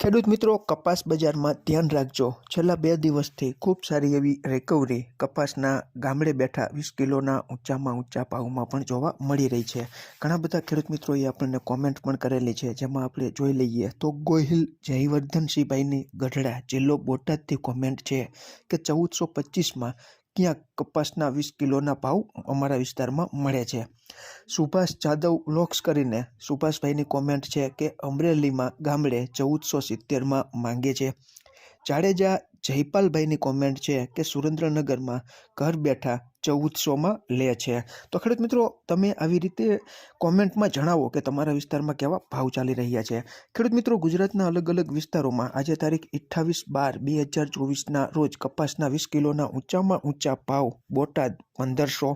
ખેડૂત મિત્રો, કપાસ બજારમાં ધ્યાન રાખજો. છેલ્લા બે દિવસથી ખૂબ સારી એવી રિકવરી કપાસના ગામડે બેઠા વીસ કિલોના ઊંચામાં ઊંચા ભાવમાં પણ જોવા મળી રહી છે. ઘણા બધા ખેડૂત મિત્રોએ આપણને કોમેન્ટ પણ કરેલી છે. જેમાં આપણે જોઈ લઈએ તો ગોહિલ જયવર્ધનસિંહભાઈની ગઢડા જિલ્લો બોટાદથી કોમેન્ટ છે કે ચૌદસો પચીસમાં ક્યાંક કપાસના વીસ કિલોના ભાવ અમારા વિસ્તારમાં મળે છે. સુભાષ જાદવ વ્લોગ્સ કરીને સુભાષભાઈની કોમેન્ટ છે કે અમરેલીમાં ગામડે ચૌદસો સિત્તેરમાં માંગે છે. જાડેજા જયપાલભાઈની કોમેન્ટ છે કે સુરેન્દ્રનગરમાં ઘર બેઠા ચૌદસોમાં લે છે. તો ખેડૂત મિત્રો, તમે આવી રીતે કોમેન્ટમાં જણાવો કે તમારા વિસ્તારમાં કેવા ભાવ ચાલી રહ્યા છે. ખેડૂત મિત્રો, ગુજરાતના અલગ અલગ વિસ્તારોમાં આજે તારીખ અઠ્ઠાવીસ બાર બે હજાર ચોવીસના રોજ કપાસના વીસ કિલોના ઊંચામાં ઊંચા ભાવ, બોટાદ પંદરસો,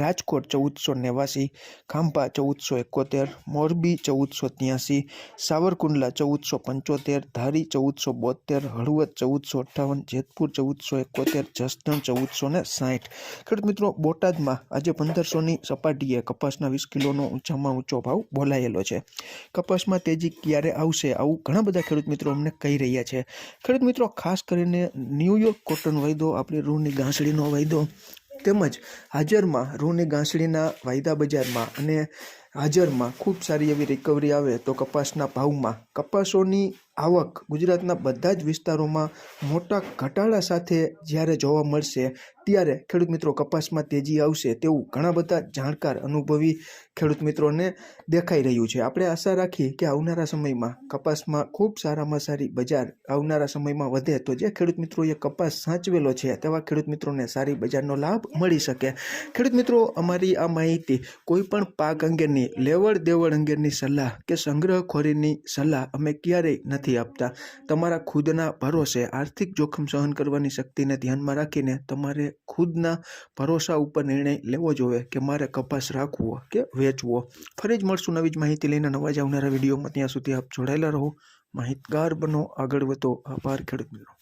રાજકોટ ચૌદસો નેવાસી, ખાંભા ચૌદસો એકોતેર, મોરબી ચૌદસો ત્યાંસી, સાવરકુંડલા ચૌદસો પંચોતેર, ધારી ચૌદસો બોતેર હળવદ ચૌદસો અઠ્ઠાવન, જેતપુર ચૌદસો એકોતેર, જસદણ ચૌદસો ને સાઠ ખેડૂત મિત્રો, બોટાદમાં આજે પંદરસોની સપાટીએ કપાસના વીસ કિલોનો ઊંચામાં ઊંચો ભાવ બોલાયેલો છે. કપાસમાં તેજી ક્યારે આવશે આવું ઘણા બધા ખેડૂત મિત્રો અમને કહી રહ્યા છે. ખેડૂત મિત્રો, ખાસ કરીને ન્યૂયોર્ક કોટન વાયદો, આપણી રૂની ગાંસડીનો વાયદો, તેમજ હાજરમાં રૂની ગાંસડીના વાયદા બજારમાં અને હાજરમાં ખૂબ સારી એવી રિકવરી આવે તો કપાસના ભાવમાં કપાસોની આવક ગુજરાતના બધા જ વિસ્તારોમાં મોટા ઘટાડા સાથે જ્યારે જોવા મળશે, ત્યારે ખેડૂત મિત્રો કપાસમાં તેજી આવશે તેવું ઘણા બધા જાણકાર અનુભવી ખેડૂત મિત્રોને દેખાઈ રહ્યું છે. આપણે આશા રાખી કે આવનારા સમયમાં કપાસમાં ખૂબ સારામાં સારી બજાર આવનારા સમયમાં વધે તો જે ખેડૂત મિત્રોએ કપાસ સાચવેલો છે તેવા ખેડૂત મિત્રોને સારી બજારનો લાભ મળી શકે. ખેડૂત મિત્રો, અમારી આ માહિતી કોઈ પણ પાક અંગેની લેવડ દેવડ અંગેની સલાહ કે સંગ્રહખોરીની સલાહ અમે ક્યારેય નથી આપતા. તમારા ખુદના ભરોસે આર્થિક જોખમ સહન કરવાની શક્તિને ધ્યાનમાં રાખીને તમારે ખુદના ભરોસા ઉપર નિર્ણય લેવો જોઈએ કે મારે કપાસ રાખવો કે વેચવો. ફરી જ મળશું નવી જ માહિતી લઈને નવા જ આવનારા વિડીયોમાં. ત્યાં સુધી આપ જોડાયેલા રહો. માહિતગાર બનો, આગળ વધો. આભાર ખેડૂત મિત્રો